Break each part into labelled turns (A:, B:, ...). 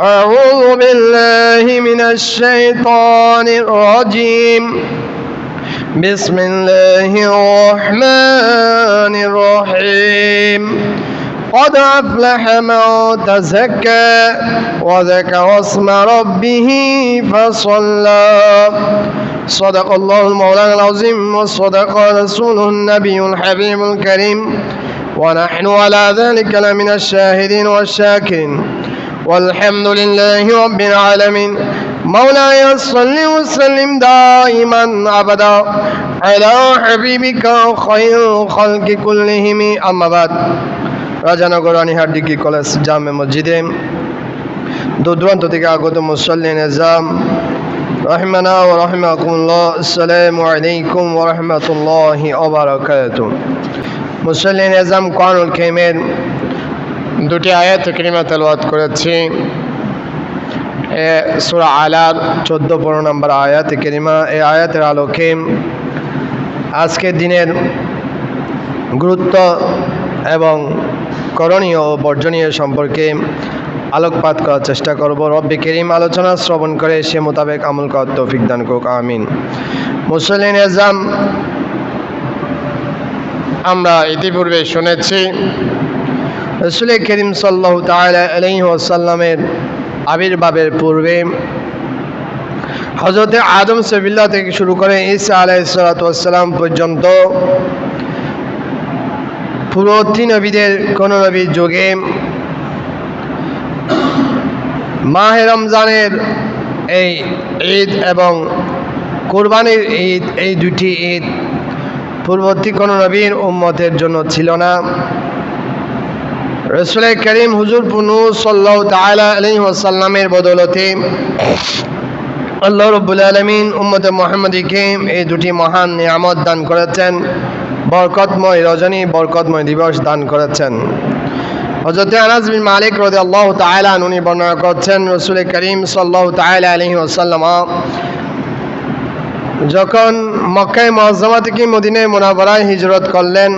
A: أعوذ بالله من الشيطان الرجيم. بسم الله الرحمن الرحيم. قد أفلح من تزكى وذكر اسم ربه فصلى. صدق الله المولانا العظيم وصدق رسوله النبي الحبيب الكريم. ونحن على ذلك لمن الشاهدين والشاكرين. والحمد لله رب العالمين مولاي صل وسلم دائما ابدا على حبيبك خير الخلق كلهم اما بعد Rajanagar Ranihat degree college জামে মসজিদে দূর দূরান্ত থেকে আগত মুসল্লি নিজাম রহমানা ও রহমাকুল্লাহ আসসালামু আলাইকুম ওয়া রাহমাতুল্লাহি ওয়া বারাকাতুহু মুসল্লি নিজাম কোরআনুল কারীমের দুটি আয়াত কারিমা তেলাওয়াত করেছি। এ সূরা আলার চোদ্দ, পনেরো নম্বর আয়াত কারিমা। এই আয়াতের আলোকে আজকের দিনের গুরুত্ব এবং করণীয় ও বর্জনীয় সম্পর্কে আলোকপাত করার চেষ্টা করব। রব্বি করিম আলোচনা শ্রবণ করে সে মোতাবেক আমল করার তৌফিক দান করুক, আমিন। মুসলিন এজাম আমরা ইতিপূর্বে শুনেছি। রসুল করিম সাল্লাহ তালা আলহি ওসাল্লামের আবির্ভাবের পূর্বে হজরতে আদম সবিল্লা থেকে শুরু করে ইসা আলাইসালাম পর্যন্ত পুরো তিন নবীদের, কোন নবীর যুগে মাহে রমজানের এই ঈদ এবং কোরবানির ঈদ এই দুটি ঈদ পূর্ববর্তী কোন নবীর উম্মতের জন্য ছিল না। রসুল করিম হুজুর পুনু সাল্লাহ তালা আলহি ওসাল্লামের বদলতে আল্লাহ রব্বুল আলমিন উম্মত মোহাম্মদীকে এই দুটি মহান নিয়ামত দান করেছেন। বরকতময় রজনী, বরকতময় দিবস দান করেছেন। হজরত আনাজ বিন মালিক রদে আল্লাহ তালান উনি বর্ণনা করছেন রসুল করিম সাল্লাহ তালা আলহি ওসাল্লামা যখন মক্কায় মজমা থেকে মদিনায় মোনাবরায় হিজরত করলেন,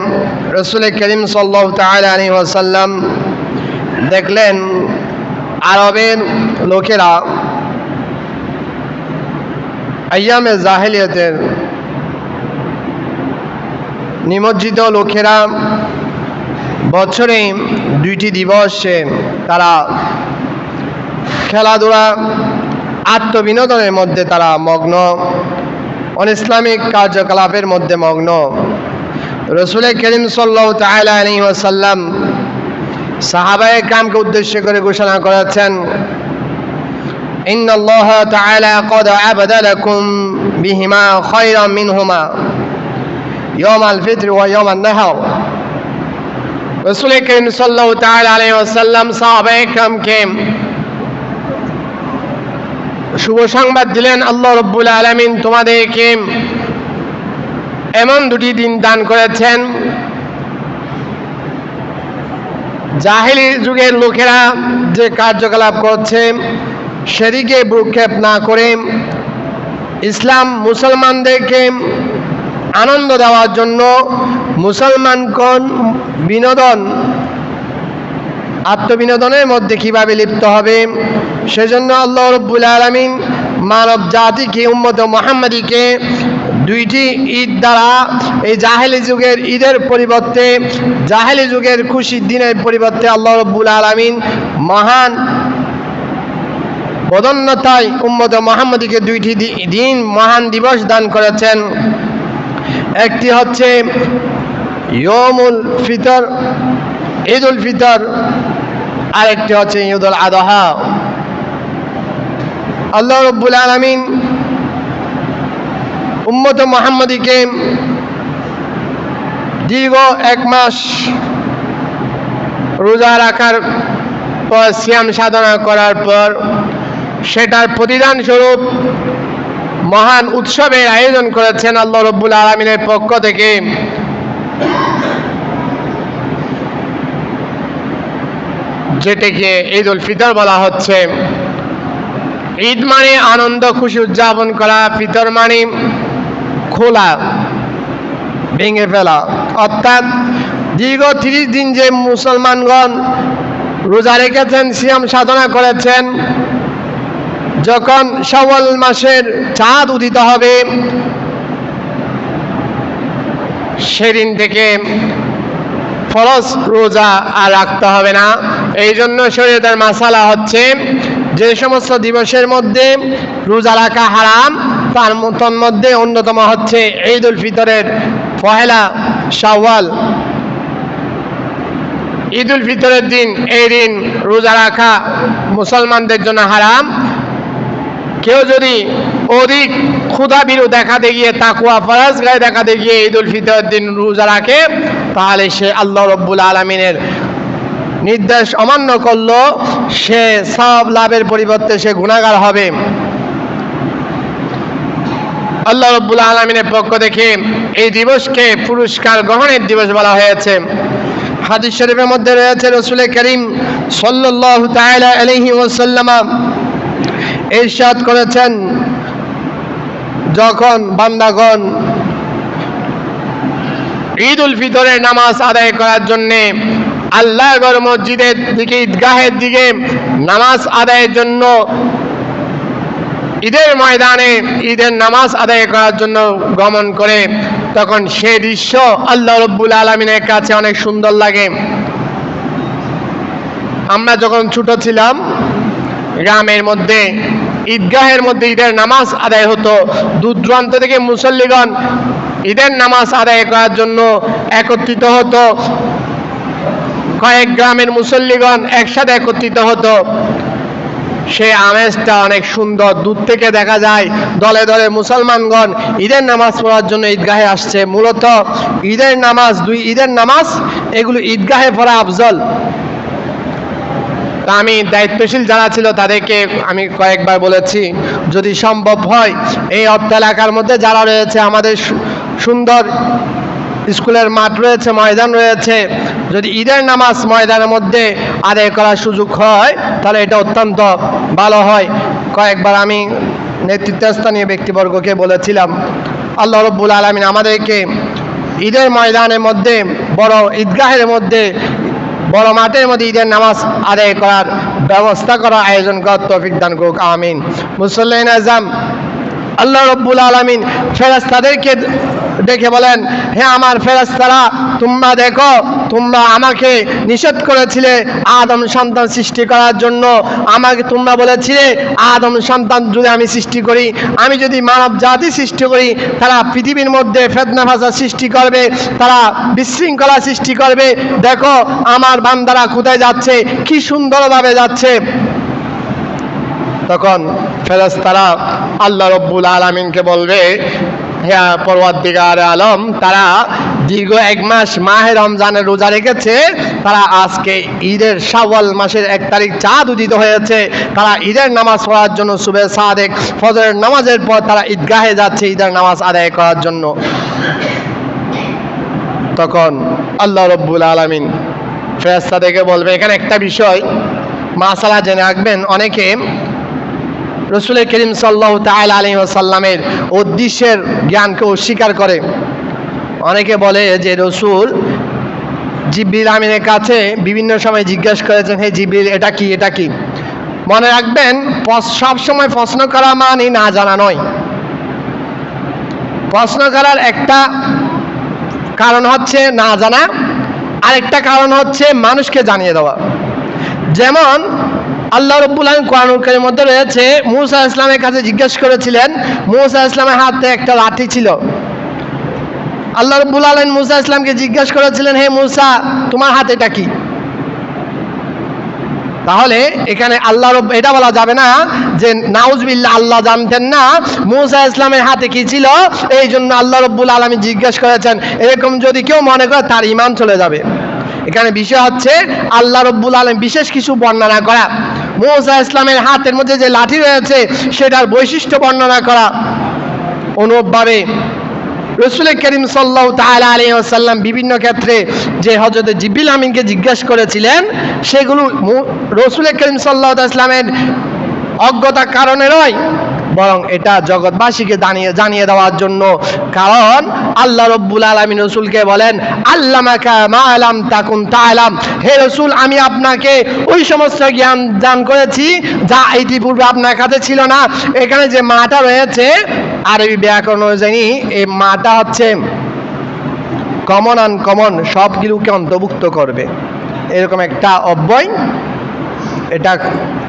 A: রসুল করিম সাল্লাহ তালা আলহি ওসাল্লাম দেখলেন, আরবের লোকেরা আয়ামে জাহেলিয়তের নিমজ্জিত লোকেরা বছরে দুইটি দিবসে তারা খেলাধুলা, আত্মবিনোদনের মধ্যে তারা মগ্ন। অনইসলামিক কার্যকলাপের মধ্যে মগ্ন রসুলের করিম সাল্লাহ তালা আলী ওয়াসাল্লাম সাহাবায় কামকে উদ্দেশ্য করে ঘোষণা করেছেন ইন আল্লাহ তাআলা কদ আবাদালাকুম বিহিমা খায়রাম মিনহুমা ইয়াউমাল ফিতর ওয়া ইয়াউমান নাহার রসুল করিম সাল্লাল্লাহু তাআলা আলাইহি ওয়াসাল্লাম সাহাবায়ে কামকে শুভ সংবাদ দিলেন আল্লাহ রব্বুল আলমিন তোমাদেরকে। এমন দুটি দিন দান করেছেন। জাহেলি যুগের লোকেরা যে কার্যকলাপ করছে, সেদিকে ভ্রুক্ষেপ না করে ইসলাম মুসলমানদেরকে আনন্দ দেওয়ার জন্য মুসলমানগণ বিনোদন আত্মবিনোদনের মধ্যে কীভাবে লিপ্ত হবে? সেজন্য আল্লাহ রব্বুল আলমিন মানব জাতিকে, উম্মত মোহাম্মদীকে দুইটি ঈদ দ্বারা এই জাহেলি যুগের ঈদের পরিবর্তে, জাহেলি যুগের খুশির দিনের পরিবর্তে আল্লাহ রব্বুল আলমিন মহান বদন্যতায় উম্মত মোহাম্মদীকে দুইটি দিন মহান দিবস দান করেছেন। একটি হচ্ছে ইয়মুল ফিতর ঈদ উল ফিতর আরেকটি হচ্ছে ঈদ উল আদহা। আল্লাহ রব্বুল আলমিন উম্মত মোহাম্মদীকে দীর্ঘ এক মাস রোজা রাখার পর, সিয়াম সাধনা করার পর, সেটার প্রতিদান স্বরূপ মহান উৎসবের আয়োজন করেছেন আল্লাহ রব্বুল আলমিনের পক্ষ থেকে। যেটিকে ঈদ উল ফিতর বলা হচ্ছে। ঈদ মানে আনন্দ, খুশি উদযাপন করা, ফিতর মানে খোলা, ভেঙে ফেলা। অর্থাৎ দীর্ঘ তিরিশ দিন যে মুসলমানগণ রোজা রেখেছেন, সিয়াম সাধনা করেছেন, যখন শাওয়াল মাসের চাঁদ উদিত হবে, সেদিন থেকে ফরজ রোজা আর রাখতে হবে না। এই জন্য শরীয়তের মাসালা হচ্ছে যে সমস্ত দিবসের মধ্যে রোজা রাখা হারাম, তার ম- তন্মধ্যে অন্যতম হচ্ছে ঈদ উল ফিতরের পহেলা শাওয়াল। ঈদ উল ফিতরের দিন, এই দিন রোজা রাখা মুসলমানদের জন্য হারাম। কেউ যদি অধিক ক্ষুধা বিরু দেখাতে গিয়ে তাকুয়া ফরাজ গায়ে দেখাতে গিয়ে ঈদ উল ফিতরের দিন রোজা রাখে, তাহলে সে আল্লাহ রব্বুল আলমিনের নির্দেশ অমান্য করল, সে সব লাভের পরিবর্তে সে গুণাগার হবে। আল্লাহ রব্বুল আলমিনের পক্ষ থেকে এই দিবসকে পুরস্কার গ্রহণের দিবস বলা হয়েছে। হাদিস শরীফের মধ্যে রয়েছে, রসুল করিম সাল্লাল্লাহু তাআলা আলাইহি ওয়াসাল্লাম ইরশাদ করেছেন, যখন বান্দাগণ ঈদ উল ফিতরের নামাজ আদায় করার জন্যে আল্লাহর ঘর মসজিদের দিকে, ঈদগাহের দিকে নামাজ আদায়ের জন্য, ঈদের ময়দানে ঈদের নামাজ আদায় করার জন্য গমন করে, তখন সে দৃশ্য আল্লাহ রব্বুল আলমিনের কাছে অনেক সুন্দর লাগে। আমরা যখন ছোট ছিলাম, গ্রামের মধ্যে, ঈদগাহের মধ্যে ঈদের নামাজ আদায় হতো। দূর দূরান্ত থেকে মুসল্লিগণ ঈদের নামাজ আদায় করার জন্য একত্রিত হতো। কয়েক গ্রামের মুসল্লিগণ একসাথে একত্রিত হতো। সে আমেজটা অনেক সুন্দর। দূর থেকে দেখা যায়, দলে দলে মুসলমানগণ ঈদের নামাজ পড়ার জন্য ঈদগাহে আসছে। মূলত ঈদের নামাজ, দুই ঈদের নামাজ, এগুলো ঈদগাহে পড়া আফজল। তা আমি দায়িত্বশীল যারা ছিল তাদেরকে আমি কয়েকবার বলেছি, যদি সম্ভব হয়, এই অর্থ এলাকার মধ্যে যারা রয়েছে, আমাদের সুন্দর স্কুলের মাঠ রয়েছে, ময়দান রয়েছে। যদি ঈদের নামাজ ময়দানের মধ্যে আদায় করার সুযোগ হয়, তাহলে এটা অত্যন্ত ভালো হয়। কয়েকবার আমি নেতৃত্বস্থানীয় ব্যক্তিবর্গকে বলেছিলাম, আল্লাহ রব্বুল আলমিন আমাদেরকে ঈদের ময়দানের মধ্যে, বড় ঈদগাহের মধ্যে, বড় মাঠের মধ্যে ঈদের নামাজ আদায় করার ব্যবস্থা করা আয়োজন করার তৌফিক দান করুক, আমিন। মুসল্লিন আজম আল্লাহ রব্বুল আলমিন ফেরাস্তাদেরকে দেখে বলেন, হে আমার ফেরাস্তারা তোমরা দেখো, তোমরা আমাকে নিষেধ করেছিলে আদম সন্তান সৃষ্টি করার জন্য। আমাকে তোমরা বলেছিলে, আদম সন্তান যদি আমি সৃষ্টি করি, আমি যদি মানব জাতি সৃষ্টি করি, তারা পৃথিবীর মধ্যে ফেদনা ভাষা সৃষ্টি করবে, তারা বিশৃঙ্খলা সৃষ্টি করবে। দেখো, আমার বান্দারা কোথায় যাচ্ছে, কি সুন্দরভাবে যাচ্ছে। তখন ফেরেশতারা আল্লাহ রব্বুল আলমিনকে বলবে হ্যাঁ পরওয়ার্দিগার আলম, তারা দীর্ঘ এক মাস মাহে রমজানের রোজা রেখেছে, তারা আজকে ঈদের শাওয়াল মাসের এক তারিখ চাঁদ উদিত হয়েছে, তারা ঈদের নামাজ পড়ার জন্য সুবে সাদেক, ফজরের নামাজের পর তারা ঈদগাহে যাচ্ছে ঈদের নামাজ আদায় করার জন্য। তখন আল্লাহ রব্বুল আলমিন ফেরেস্তা থেকে বলবে, এখানে একটা বিষয় মাসালা জেনে রাখবেন অনেকে। রসুল করিম সাল্লাহ তাল আলী সাল্লামের উদ্দেশ্যের জ্ঞানকে অস্বীকার করে। অনেকে বলে যে রসুল জিব্রিল আমিনের কাছে বিভিন্ন সময় জিজ্ঞাসা করেছেন, হে জিব্রিল, এটা কি এটা কি? মনে রাখবেন প্রশ- সব সময় প্রশ্ন করা মানে না জানা নয়। প্রশ্ন করার একটা কারণ হচ্ছে না জানা, আরেকটা কারণ হচ্ছে মানুষকে জানিয়ে দেওয়া। যেমন আল্লাহ রব্বুল আলম কোরআনুল মধ্যে রয়েছে, মুসা ইসলামের কাছে জিজ্ঞেস করেছিলেন, মুসা ইসলামের হাতে একটা লাঠি ছিল। আল্লাহ রব্বুল আলম মুসা ইসলামকে জিজ্ঞেস করেছিলেন, হে মুসা, তোমার হাতে এটা কি? তাহলে এখানে আল্লাহ রব এটা বলা যাবে না যে নাউজবিল্লা আল্লাহ জানতেন না মুসা ইসলামের হাতে কি ছিল। এই জন্য আল্লাহ রব্বুল আলমী জিজ্ঞেস করেছেন, এরকম যদি কেউ মনে করে তার ইমান চলে যাবে। এখানে বিষয় হচ্ছে আল্লাহ রব্বুল আলম বিশেষ কিছু বর্ণনা করা। মুসা ইসলামের হাতের মধ্যে যে লাঠি রয়েছে, সেটার বৈশিষ্ট্য বর্ণনা করা। অনুরূপভাবে রসুল করিম সাল্লাহ তালা আলী আসাল্লাম বিভিন্ন ক্ষেত্রে যে হজরত জিবিল আমিনকে জিজ্ঞাসা করেছিলেন, সেগুলো রসুল করিম সাল্লাহ ইসলামের অজ্ঞতার কারণে নয়। বরং এটা জগৎবাসীকে জানিয়ে জানিয়ে দেওয়ার জন্য। কারণ আল্লাহ রব্বুল আলমিন রসুলকে বলেন, আল্লামাকা মা আলাম তাকুন তালাম হে রসুল, আমি আপনাকে ওই সমস্ত জ্ঞান দান করেছি যা ইতিপূর্বে আপনার কাছে ছিল না। এখানে যে মাটা রয়েছে, আরবি ব্যাকরণ অনুযায়ী এই মাটা হচ্ছে কমন আনকমন সবগুলোকে অন্তর্ভুক্ত করবে। এরকম একটা অব্যয় এটা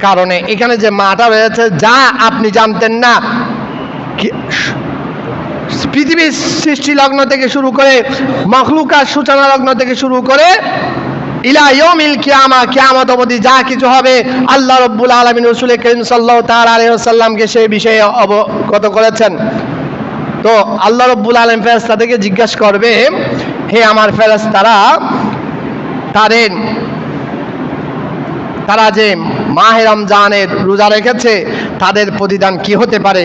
A: কারণে। এখানে যে মাটা রয়েছে, যা আপনি জানতেন না পৃথিবীর সৃষ্টি লগ্ন থেকে শুরু করে মখলুকার সূচনা লগ্ন থেকে শুরু করে ইলা ইয়মিল কিয়ামা, কিয়ামত অবধি যা কিছু হবে, আল্লাহ রব্বুল আলমিন রসুল করিম সাল্লাহ তার আলহিসাল্লামকে সেই বিষয়ে অবগত করেছেন। তো আল্লাহ রব্বুল আলম ফেরেস্তা থেকে জিজ্ঞাসা করবে, হে আমার ফেরেস্তারা তাদের তারা যে মাহে রমজানের রোজা রেখেছে, তাদের প্রতিদান কি হতে পারে?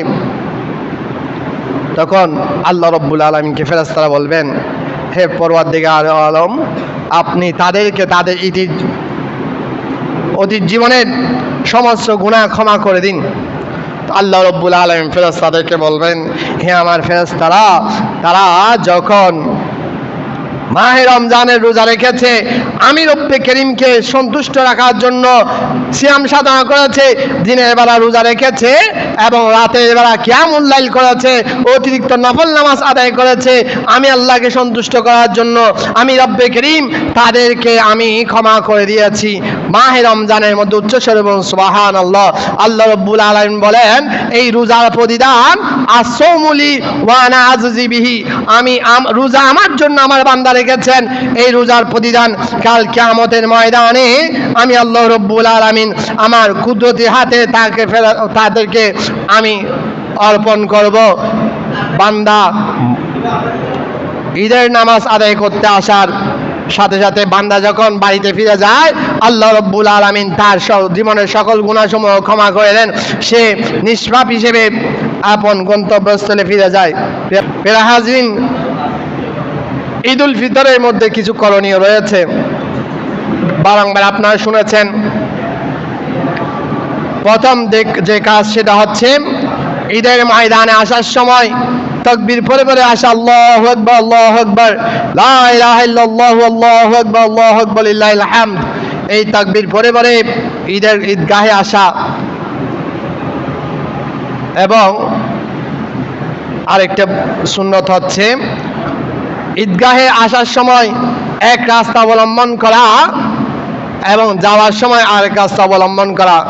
A: তখন আল্লাহ রব্বুল আলমকে ফেরেস্তারা বলবেন, হে পরওয়ার দিকে আলম, আপনি তাদেরকে তাদের ইতি অতীত জীবনের সমস্ত গুণা ক্ষমা করে দিন। আল্লাহ রব্বুল আলম ফেরস্তাদেরকে বলবেন, হে আমার ফেরস্তারা তারা যখন মাহে রমজানের রোজা রেখেছে। আমি রব্বে করিমকে সন্তুষ্ট রাখার জন্য সিয়াম সাধনা করেছে, দিনের বেলা রোজা রেখেছে এবং রাতের বেলা ক্যাম উল্লাইল করেছে, অতিরিক্ত নফল নামাজ আদায় করেছে। আমি আল্লাহকে সন্তুষ্ট করার জন্য আমি রব্বে করিম তাদেরকে আমি ক্ষমা করে দিয়েছি। মাহে রমজানের মধ্যে উচ্চস্বর এবং সুবাহান আল্লাহ আল্লাহ রব্বুল আলম বলেন, এই রোজার প্রতিদান আসৌমুলি ওয়ানা আজিবিহি আমি রোজা আমার জন্য আমার বান্দা রেখেছেন। এই রোজার প্রতিদান কাল কিয়ামতের ময়দানে আমি আল্লাহ রব্বুল আলমিন আমার কুদরতি হাতে তাকে ফেরা তাদেরকে আমি অর্পণ করব। বান্দা ঈদের নামাজ আদায় করতে আসার সাথে সাথে বান্দা যখন বাড়িতে ফিরে যায়, আল্লাহ রব্বুল আলমিন তার জীবনের সকল গুণাসমূহ ক্ষমা করে দেন। সে নিষ্পাপ হিসেবে আপন গন্তব্যস্থলে ফিরে যায়। ফেরা হাজরিন ঈদ উল ফিতরের মধ্যে কিছু করণীয় রয়েছে। বারংবার আপনারা শুনেছেন, প্রথম যে কাজ সেটা হচ্ছে ঈদের ময়দানে আসার সময় তকবীর পরে পরে আসা, আল্লাহ আকবার আল্লাহ আকবার। লা ইলাহা ইল্লাল্লাহু, আল্লাহু আকবার আল্লাহু আকবার হামদ। এই তাকবীর পরে পরে ঈদের ঈদগাহে আসা। এবং আরেকটা সুন্নত হচ্ছে, ঈদগাহে আসার সময় এক রাস্তা অবলম্বন করা এবং যাওয়ার সময় আরেক রাস্তা অবলম্বন করা।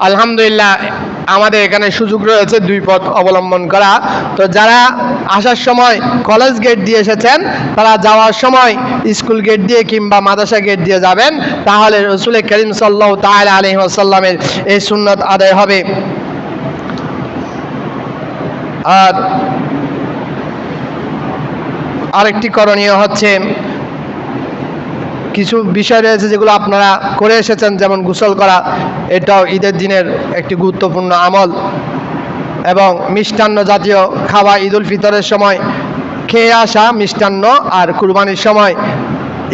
A: আলহামদুলিল্লাহ আমাদের এখানে সুযোগ রয়েছে দুই পথ অবলম্বন করা। তো যারা আসার সময় কলেজ গেট দিয়ে এসেছেন, তারা যাওয়ার সময় স্কুল গেট দিয়ে কিংবা মাদ্রাসা গেট দিয়ে যাবেন। তাহলে রসুল করিম সাল্লাহ তাহলে আলহি আসাল্লামের এই সুন্নত আদায় হবে। আর আরেকটি করণীয় হচ্ছে কিছু বিষয় রয়েছে যেগুলো আপনারা করে এসেছেন, যেমন গোসল করা, এটাও ঈদের দিনের একটি গুরুত্বপূর্ণ আমল। এবং মিষ্টান্ন জাতীয় খাওয়া ঈদ উল ফিতরের সময় খেয়ে আসা মিষ্টান্ন আর কুরবানির সময়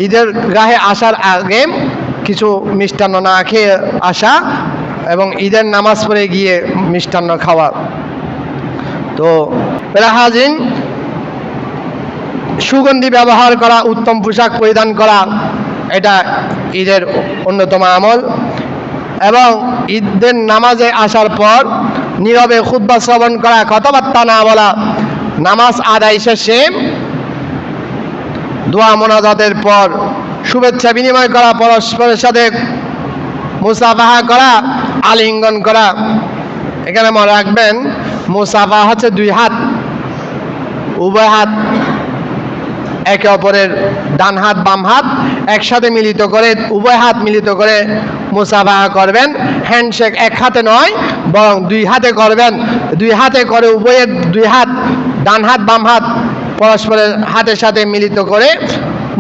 A: ঈদের গাহে আসার আগে কিছু মিষ্টান্ন না খেয়ে আসা এবং ঈদের নামাজ পড়ে গিয়ে মিষ্টান্ন খাওয়া। তো হাজিন সুগন্ধি ব্যবহার করা, উত্তম পোশাক পরিধান করা এটা ঈদের অন্যতম আমল। এবং ঈদের নামাজে আসার পর নীরবে খুদ্া শ্রবণ করা, কথাবার্তা না বলা, নামাজ আদায় শেষে দোয়া মোনাজাতের পর শুভেচ্ছা বিনিময় করা, পরস্পরের সাথে মুসাফাহা করা, আলিঙ্গন করা। এখানে মনে রাখবেন মুসাফা হচ্ছে দুই হাত, উভয় হাত একে অপরের ডান হাত, বাম হাত একসাথে মিলিত করে, উভয় হাত মিলিত করে মুসাফাহা করবেন। হ্যান্ডশেক এক হাতে নয়, বরং দুই হাতে করবেন। দুই হাতে করে উভয়ের দুই হাত, ডান হাত, বাম হাত পরস্পরের হাতের সাথে মিলিত করে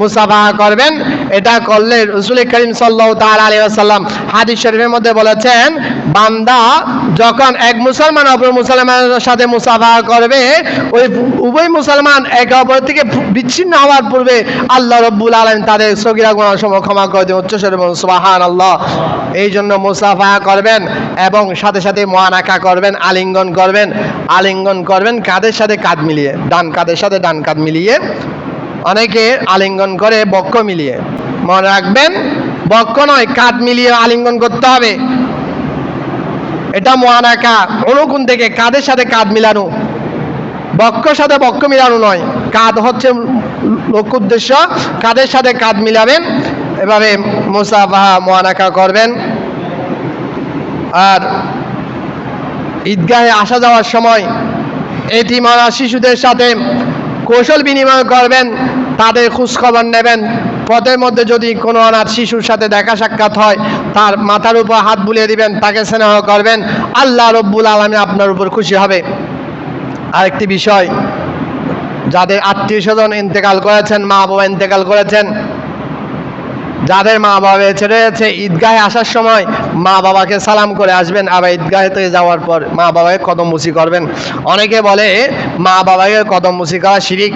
A: মুসাফাহা করবেন। এটা করলে রসুল করিম সাল্লাহ তাল আলী আসাল্লাম হাদিস শরীফের মধ্যে বলেছেন বান্দা যখন এক মুসলমান অপর মুসলমানের সাথে মুসাফা করবে, ওই উভয় মুসলমান একে অপর থেকে বিচ্ছিন্ন হওয়ার পূর্বে আল্লাহ রব্বুল আলম তাদের সগিরা গুণাসমূহ ক্ষমা করে দেন। উচ্চস্বরে বলুন সুবাহান আল্লাহ এই জন্য মুসাফা করবেন এবং সাথে সাথে মহানাকা করবেন, আলিঙ্গন করবেন আলিঙ্গন করবেন কাঁধের সাথে কাঁধ মিলিয়ে? ডান কাঁধের সাথে ডান কাঁধ মিলিয়ে? অনেকে আলিঙ্গন করে বক্ষ মিলিয়ে। মনে রাখবেন, বক্ষ নয়, কাঁধ মিলিয়ে আলিঙ্গন করতে হবে। এটা মহানাকা অনুকোণ থেকে কাঁধের সাথে কাঁধ মিলানো? বক্ষ সাথে বক্ষ মিলানো নয়। কাঁধ হচ্ছে লক্ষ্য উদ্দেশ্য। কাঁধের সাথে কাঁধ মিলাবেন? এভাবে মুসাফাহা মহানাকা করবেন। আর ঈদগাহে আসা যাওয়ার সময় এটি মারা শিশুদের সাথে কৌশল বিনিময় করবেন, তাদের খোঁজখবর নেবেন। পথের মধ্যে যদি কোনো অনাথ শিশুর সাথে দেখা সাক্ষাৎ হয় তার মাথার উপর হাত বুলিয়ে দিবেন, তাকে স্নেহ করবেন, আল্লাহ রব্বুল আলমী আপনার উপর খুশি হবে। আরেকটি বিষয়, যাদের আত্মীয় স্বজন ইন্তেকাল করেছেন, মা বাবা ইন্তেকাল করেছেন, যাদের মা বাবা বেঁচে রয়েছে, ঈদগাহে আসার সময় মা বাবাকে সালাম করে আসবেন, আবার ঈদগাহে থেকে যাওয়ার পর মা বাবাকে কদম মুসি করবেন। অনেকে বলে মা বাবাকে কদম মুসি করা শিরিক।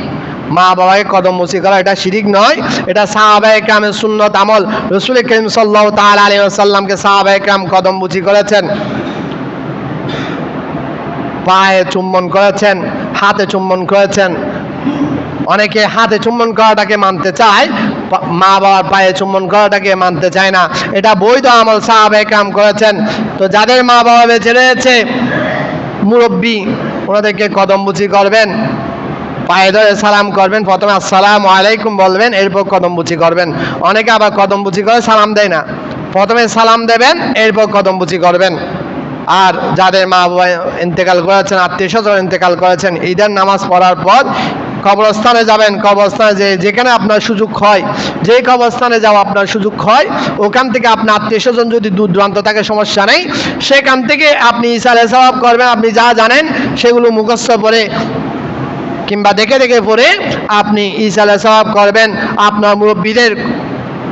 A: মা বাবাকে কদম মুসি করা, এটা শিরিক নয়, এটা সাহাবায়ে কামের সুন্নত আমল। রসুল করিম সাল্লাহ তাল আলী সাল্লামকে সাহাবায়ে কাম কদম মুসি করেছেন। পায়ে চুম্বন করেছেন, হাতে চুম্বন করেছেন। অনেকে হাতে চুম্বন করাটাকে মানতে চায়, মা বাবার পায়ে চুম্বন করাটাকে মানতে চায় না। এটা বৈধ আমল সাহাবে কাম করেছেন। তো যাদের মা বাবা বেঁচে রয়েছে, মুরব্বী, ওনাদেরকে কদমবুচি করবেন। পায়ে ধরে সালাম করবেন। প্রথমে আসসালাম আলাইকুম বলবেন, এরপর কদমবুচি করবেন। অনেকে আবার কদমবুচি করে সালাম দেয় না। প্রথমে সালাম দেবেন, এরপর কদমবুচি করবেন। আর যাদের মা বাবা ইন্তেকাল করেছেন, আত্মীয় স্বজন ইন্তেকাল করেছেন, ঈদের নামাজ পড়ার পর কবরস্থানে যাবেন। কবরস্থানে যে যেখানে আপনার সুযোগ হয়, যে কবরস্থানে যাওয়া আপনার সুযোগ হয়, ওখান থেকে আপনার আত্মীয় স্বজন যদি দূর দূরান্ত থাকে, সমস্যা নেই। সেখান থেকে আপনি ইসালে সবাব করবেন, আপনি যা জানেন, সেগুলো মুখস্থ করে কিংবা দেখে দেখে পড়ে আপনি ইসালে সবাব করবেন। আপনার মুরব্বীদের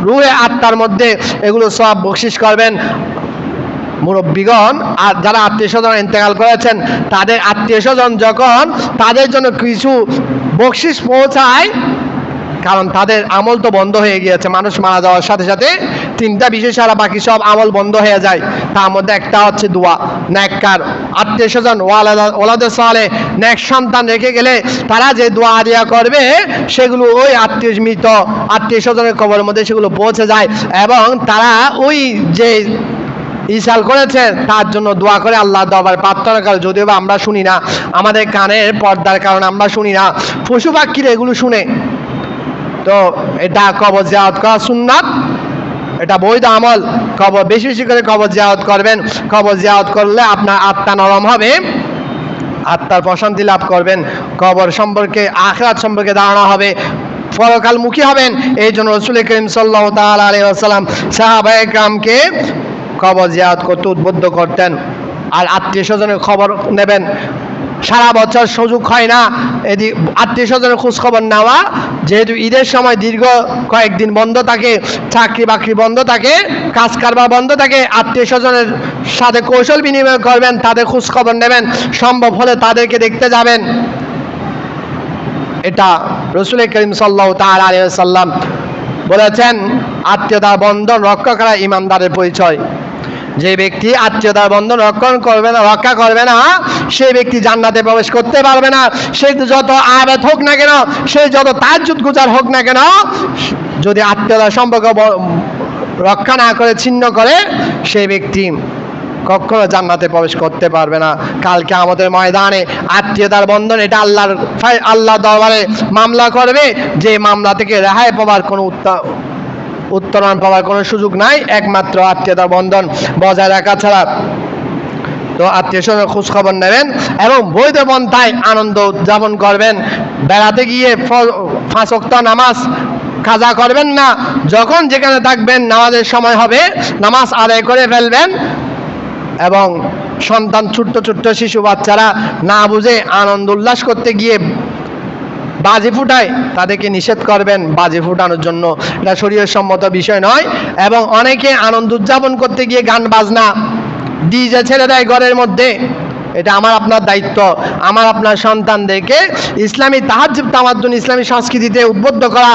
A: রুয়ে আত্মার মধ্যে এগুলো সব বকশিস করবেন। মুরব্বীগণ আর যারা আত্মীয় স্বজন ইন্তেকাল করেছেন, তাদের আত্মীয় স্বজন যখন তাদের জন্য কিছু বকশিস পৌঁছায় কারণ তাদের আমল তো বন্ধ হয়ে গিয়েছে, মানুষ মারা যাওয়ার সাথে সাথে তিনটা বিশেষ ছাড়া বাকি সব আমল বন্ধ হয়ে যায়। তার মধ্যে একটা হচ্ছে দোয়া ন্যাককার আত্মীয় স্বজন ওলাদের সালে ন্যাক সন্তান রেখে গেলে তারা যে দোয়া আদিয়া করবে, সেগুলো ওই আত্মীয় মৃত, আত্মীয় স্বজনের কবরের মধ্যে সেগুলো পৌঁছে যায় এবং তারা ওই যে ইসাল করেছে, তার জন্য দোয়া করে আল্লাহ দরবার প্রার্থনা করে। যদিও আমরা শুনি না, আমাদের কানের পর্দার কারণে আমরা শুনি না। পশু পাখিরা এগুলো শুনে তো এটা কবর জিয়ারত করা সুন্নাত। এটা বৈধ আমল। কবর বেশি বেশি করে কবর জিয়ারত করবেন। কবর জিয়ারত করলে আপনার আত্মা নরম হবে। আত্মার প্রশান্তি লাভ করবেন। কবর সম্পর্কে, আখরাত সম্পর্কে ধারণা হবে। পরকালমুখী হবেন। এই জন্য রসুল করিম সাল্লাহ তাল আলী আসালাম সাহাবাহ একরামকে কবর জিয়ারত করতে উদ্বুদ্ধ করতেন। আর আত্মীয় স্বজনের খবর নেবেন। সারা বছর সুযোগ হয় না। এদি আত্মীয় স্বজনের খোঁজ খবর নেওয়া যেহেতু ঈদের সময় দীর্ঘ কয়েকদিন বন্ধ থাকে, চাকরি বাকরি বন্ধ থাকে, কাজ কারবার বন্ধ থাকে, আত্মীয় স্বজনের সাথে কৌশল বিনিময় করবেন, তাদের খোঁজ খবর নেবেন, সম্ভব হলে তাদেরকে দেখতে যাবেন। এটা রসুল করিম সাল্লাহ তার সাল্লাম বলেছেন আত্মীয়তার বন্ধন রক্ষা করা ইমানদারের পরিচয়। যে ব্যক্তি আত্মীয়তার বন্ধন রক্ষণ করবে না, রক্ষা করবে না, সেই ব্যক্তি জান্নাতে প্রবেশ করতে পারবে না। সে যত আবেদ হোক না কেন, সে যত তাজ্জুদ গুজার হোক না কেন, যদি আত্মীয়তার সম্পর্ক রক্ষা না করে, ছিন্ন করে সেই ব্যক্তি কখনো জান্নাতে প্রবেশ করতে পারবে না। কালকে আমাদের ময়দানে আত্মীয়তার বন্ধন, এটা আল্লাহর আল্লাহ দরবারে মামলা করবে। যে মামলা থেকে রেহাই পাওয়ার কোনো উত্তরণ পাওয়ার কোনো সুযোগ নাই, একমাত্র আত্মীয়তা বন্ধন বজায় রাখা ছাড়া। তো আত্মীয় স্বজনের খোঁজ খবর নেবেন এবং বৈধ পন্থায় আনন্দ উদযাপন করবেন। বেড়াতে গিয়ে ফ- পাঁচ ওয়াক্ত নামাজ কাজা করবেন না, যখন যেখানে থাকবেন নামাজের সময় হবে, নামাজ আদায় করে ফেলবেন এবং সন্তান, ছোট্ট ছোট্ট শিশু বাচ্চারা না বুঝে আনন্দ উল্লাস করতে গিয়ে বাজি ফুটায়, তাদেরকে নিষেধ করবেন বাজি ফুটানোর জন্য। এটা শরীরের সম্মত বিষয় নয়, এবং অনেকে আনন্দ উদযাপন করতে গিয়ে গান বাজনা ডিজে ছেড়ে দেয় ঘরের মধ্যে। এটা আমার আপনার দায়িত্ব, আমার আপনার সন্তানদেরকে ইসলামী তাহাজ্জুব তামাদ্দুন ইসলামী সংস্কৃতিতে উদ্বুদ্ধ করা।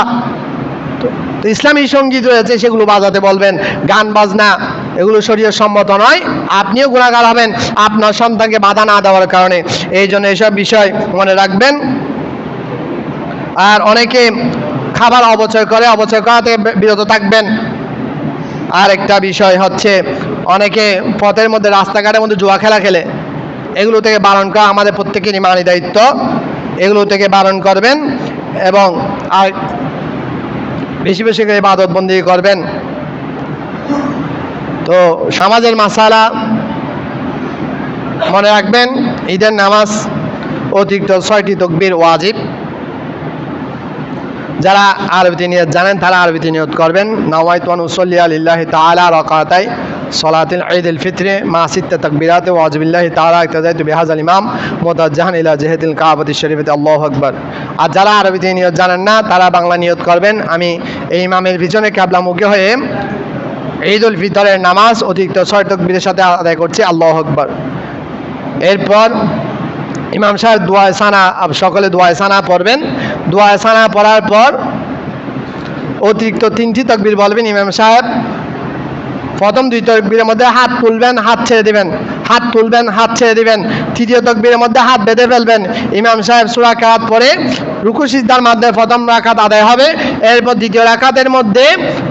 A: ইসলামী সংগীত রয়েছে, সেগুলো বাজাতে বলবেন। গান, বাজনা, এগুলো শরীর সম্মত নয়, আপনিও গুণাগার হবেন, আপনার সন্তানকে বাধা না দেওয়ার কারণে। এই জন্য এসব বিষয় মনে রাখবেন। আর অনেকে খাবার অবচয় করে অবচয় করা থেকে বিরত থাকবেন। আর একটা বিষয় হচ্ছে, অনেকে পথের মধ্যে, রাস্তাঘাটের মধ্যে জুয়া খেলা খেলে। এগুলো থেকে বারণ করা আমাদের প্রত্যেকেরই মানি দায়িত্ব। এগুলো থেকে বারণ করবেন এবং আর বেশি বেশি করে ইবাদত বন্দি করবেন। তো সমাজের মাসালা মনে রাখবেন, ঈদের নামাজ অতিরিক্ত ছয়টি তকবির ওয়াজিব। যারা আরবিতে নিয়ত জানেন, তারা আরবিতে নিয়ত করবেন। নাওয়াইতুয়ান উসল্লি আলিল্লাহি তাআলা রাকাতাই সলাতিল ঈদ উল ফিত্রে মা সিত্তা তাকবিরাত ওয়াজিবিল্লাহি তাআলা ইক্তাদাইতু বিহাজাল ইমাম মুতাজ্জাহান ইলা জিহাতিল কাবাতি শরীফাতে আল্লাহু আকবার। আর যারা আরবিতে নিয়ত জানেন না, তারা বাংলা নিয়ত করবেন। আমি এই ইমামের পিছনে ক্যাবলামুখী হয়ে ঈদ উল ফিতরের নামাজ অতিরিক্ত ছয় তকবীরের সাথে আদায় করছি, আল্লাহ আকবার। এরপর ইমাম সাহেব দোয়ায় সানা, সকলে দোয়ায় সানা পড়বেন। দোয়ায় সানা পড়ার পর অতিরিক্ত তিনটি তকবির বলবেন ইমাম সাহেব। প্রথম দুই তকবীরের মধ্যে হাত তুলবেন, হাত ছেড়ে দিবেন। হাত তুলবেন, হাত ছেড়ে দিবেন। তৃতীয় তকবীরের মধ্যে হাত বেঁধে ফেলবেন। ইমাম সাহেব সুরা কাত পরে রুকু সিদ্ধার মাধ্যমে প্রথম রাকাত আদায় হবে। এরপর দ্বিতীয় রাকাতের মধ্যে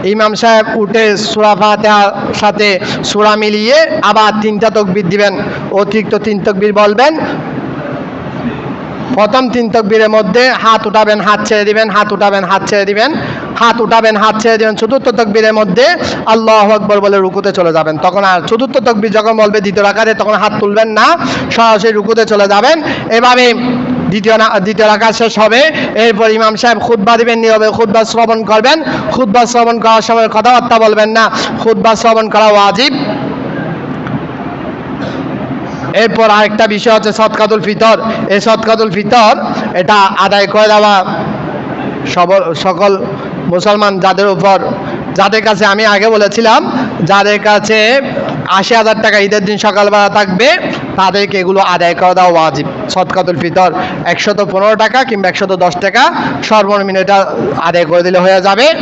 A: ইমাম সাহেব উঠে সুরা ফাতেহার সাথে সুরা মিলিয়ে আবার তিনটা তকবির দিবেন। অতিরিক্ত তিন তকবির বলবেন প্রথম তিন তকবীরের মধ্যে হাত উঠাবেন, হাত ছেড়ে দিবেন, হাত উঠাবেন, হাত ছেড়ে দিবেন, হাত উঠাবেন, হাত ছেড়ে দিবেন। চতুর্থ তকবীরের মধ্যে আল্লাহ আকবর বলে রুকুতে চলে যাবেন। তখন আর চতুর্থ তকবীর যখন বলবে দ্বিতীয় রাকাতে, তখন হাত তুলবেন না, সরাসরি রুকুতে চলে যাবেন। এভাবে দ্বিতীয় দ্বিতীয় রাকাত শেষ হবে। এরপর ইমাম সাহেব খুদ্া দিবেন নীরবে খুদ্া শ্রবণ করবেন। খুদ্া শ্রবণ করার সময় কথাবার্তা বলবেন না। খুদ্া শ্রবণ করা ওয়াজিব। এরপর আরেকটা বিষয় হচ্ছে সৎকাতুল ফিতর। এই সৎকাতুল ফিতর, এটা আদায় করে দেওয়া সব- সকল মুসলমান যাদের উপর, যাদের কাছে আমি আগে বলেছিলাম, যাদের কাছে আশি হাজার টাকা ঈদের দিন সকালবেলা থাকবে, তাদেরকে এগুলো আদায় করে দেওয়া ওয়াজিব। সৎকাতুল ফিতর, একশত পনেরো টাকা কিংবা একশত দশ টাকা সর্বনিম্ন এটা আদায় করে দিলে হয়ে যাবে।